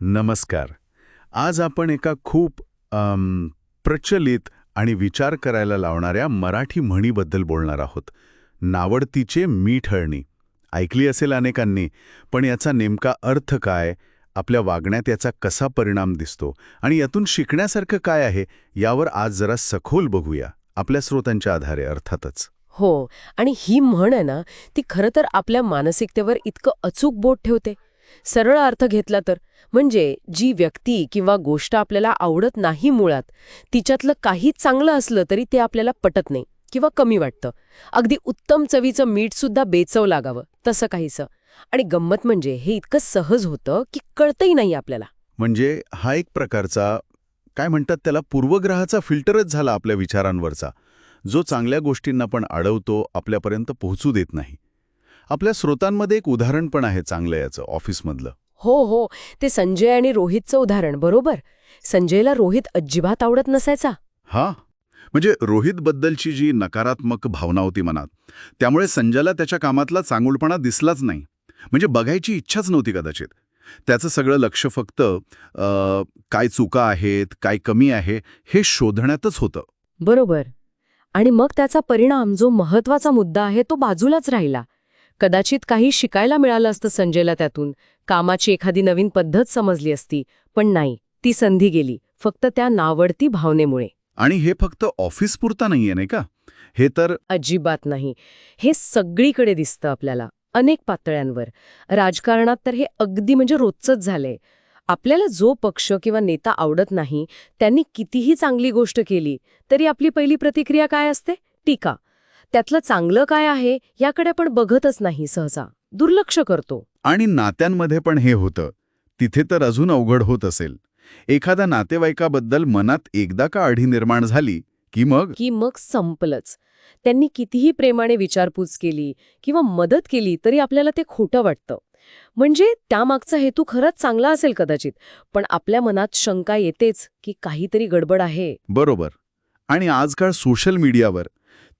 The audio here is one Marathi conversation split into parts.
नमस्कार. आज आपण एका खूप प्रचलित आणि विचार करायला लावणाऱ्या मराठी म्हणीबद्दल बोलणार आहोत. नावडतीचे मीठळणी ऐकली असेल अनेकांनी पण याचा नेमका अर्थ काय? आपल्या वागण्यात याचा कसा परिणाम दिसतो? आणि यातून शिकण्यासारखं काय आहे? यावर आज जरा सखोल बघूया. आपल्या स्रोतांच्या आधारे अर्थातच. हो. आणि ही म्हण आहे ना ती खरं तर आपल्या मानसिकतेवर इतकं अचूक बोट ठेवते. सरळ अर्थ घेतला तर. म्हणजे जी व्यक्ती किंवा गोष्ट आपल्याला आवडत नाही मुळात तिच्यातलं काही चांगलं असलं तरी ते आपल्याला पटत नाही किंवा कमी वाटतं. अगदी उत्तम चवीचं मीठसुद्धा बेचव लागावं तसं काहीसं. आणि गंमत म्हणजे हे इतकं सहज होतं की कळतही नाही आपल्याला. म्हणजे हा एक प्रकारचा काय म्हणतात त्याला पूर्वग्रहाचा फिल्टरच झाला आपल्या विचारांवरचा. जो चांगल्या गोष्टींना पण अडवतो आपल्यापर्यंत पोहोचू देत नाही. आपल्या स्रोतांमध्ये एक उदाहरण पण आहे चांगलं याचं ऑफिसमधलं. हो हो. ते संजय आणि रोहितचं उदाहरण बरोबर? संजयला रोहित अजिबात आवडत नसायचा. हा. म्हणजे रोहितबद्दलची जी नकारात्मक भावना होती मनात त्यामुळे संजयला त्याच्या कामातला चांगुलपणा दिसलाच नाही. म्हणजे बघायची इच्छाच नव्हती कदाचित. त्याचं सगळं लक्ष फक्त अ, काय चुका आहेत काय कमी आहे हे शोधण्यातच होतं. बरोबर. आणि मग त्याचा परिणाम जो महत्त्वाचा मुद्दा आहे तो बाजूलाच राहिला. कदाचित काही शिकायला मिळालं असतं संजयला त्यातून. कामाची एखादी नवीन पद्धत समजली असती पण नाही ती संधी गेली फक्त त्या नावडती भावनेमुळे. आणि हे फक्त ऑफिस पुरता नाहीये नाही का? हे तर अजिबात नाही. हे सगळीकडे दिसतं आपल्याला अनेक पातळ्यांवर. राजकारणात तर हे अगदी म्हणजे रोजचंच झालंय. आपल्याला जो पक्ष किंवा नेता आवडत नाही त्यांनी कितीही चांगली गोष्ट केली तरी आपली पहिली प्रतिक्रिया काय असते? टीका. त्यातलं चांगलं काय आहे याकडे आपण बघतच नाही सहसा. दुर्लक्ष करतो. आणि नात्यांमध्ये पण हे होतं. तिथे तर अजून अवघड होत असेल. एखाद्या नातेवाईकाबद्दल मनात एकदा का आढी निर्माण झाली की मग? की मग संपलंच. त्यांनी कितीही प्रेमाने विचारपूस केली किंवा मदत केली तरी आपल्याला ते खोटं वाटतं. म्हणजे त्यामागचा हेतू खरंच चांगला असेल कदाचित पण आपल्या मनात शंका येतेच की काहीतरी गडबड आहे. बरोबर. आणि आजकाल सोशल मीडियावर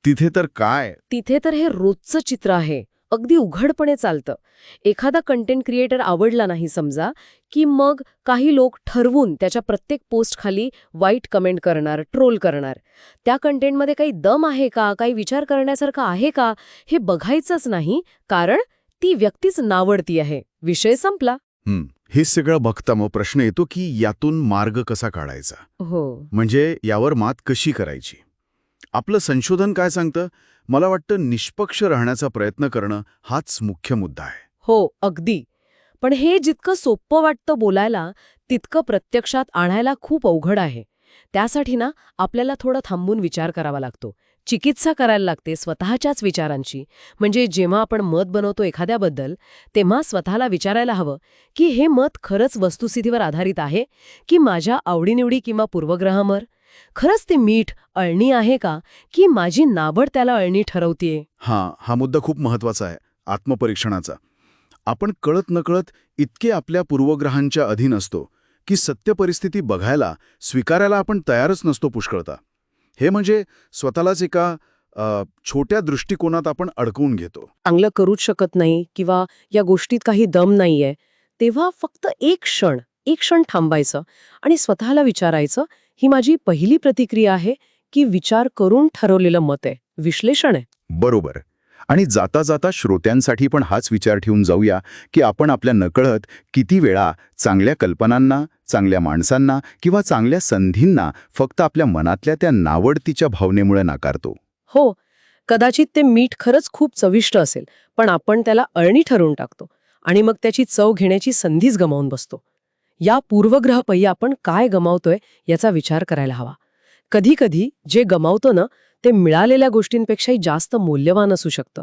तिथे तर काय? तिथे तर हे रोजचं चित्र आहे. अगदी उघडपणे चालतं. एखादा कंटेंट क्रिएटर आवडला नाही समजा की मग काही लोक ठरवून त्याच्या प्रत्येक पोस्ट खाली वाईट कमेंट करणार ट्रोल करणार. त्या कंटेंटमध्ये काही दम आहे का? काही विचार करण्यासारखं आहे का? हे बघायचंच नाही कारण ती व्यक्तीच नावडती आहे. विषय संपला. हं, हे सगळं बघता मग प्रश्न येतो की यातून मार्ग कसा काढायचा? हो. म्हणजे यावर मात कशी करायची? आपलं संशोधन काय सांगतं? मला वाटतं निष्पक्ष राहण्याचा प्रयत्न करणं हाच मुख्य मुद्दा आहे. हो अगदी. पण हे जितकं सोपं वाटतं बोलायला तितकं प्रत्यक्षात आणायला खूप अवघड आहे. त्यासाठी ना आपल्याला थोडं थांबून विचार करावा लागतो. चिकित्सा करायला लागते स्वतःच्याच विचारांची. म्हणजे जेव्हा आपण मत बनवतो एखाद्याबद्दल तेव्हा स्वतःला विचारायला हवं की हे मत खरंच वस्तुस्थितीवर आधारित आहे की माझ्या आवडीनिवडी किंवा पूर्वग्रहामर? खरंच ते मीठ अळणी आहे का की माझी नाबड त्याला अळणी ठरवतीये? हां हा मुद्दा खूप महत्त्वाचा आहे आत्मपरीक्षणाचा. आपण कळत नकळत इतके आपल्या पूर्वग्रहांच्या अधीन असतो की सत्य परिस्थिती बघायला स्वीकारायला आपण तयारच नसतो पुष्कळता. हे म्हणजे स्वतःलाच एका अ, छोट्या दृष्टिकोनात आपण अडकवून घेतो. चांगलं करूच शकत नाही किंवा या गोष्टीत काही दम नाहीये तेव्हा फक्त एक क्षण एक क्षण थांबायचं आणि स्वतःला विचारायचं ही माझी पहिली प्रतिक्रिया आहे की विचार करून ठरवलेलं मत आहे. विश्लेषण आहे. बरोबर. आणि जाता जाता श्रोत्यांसाठी पण हाच विचार ठेवून जाऊया की आपण आपल्या नकळत किती वेळा चांगल्या कल्पनांना चांगल्या माणसांना किंवा चांगल्या संधींना फक्त आपल्या मनातल्या त्या नावडतीच्या भावनेमुळे नाकारतो. हो कदाचित ते मीठ खरंच खूप चविष्ट असेल पण आपण त्याला अळणी ठरवून टाकतो आणि मग त्याची चव घेण्याची संधीच गमावून बसतो. या पूर्वग्रहपैकी आपण काय गमावतोय याचा विचार करायला हवा. कधी कधी जे गमावतो ना ते मिळालेल्या गोष्टींपेक्षाही जास्त मौल्यवान असू शकतं.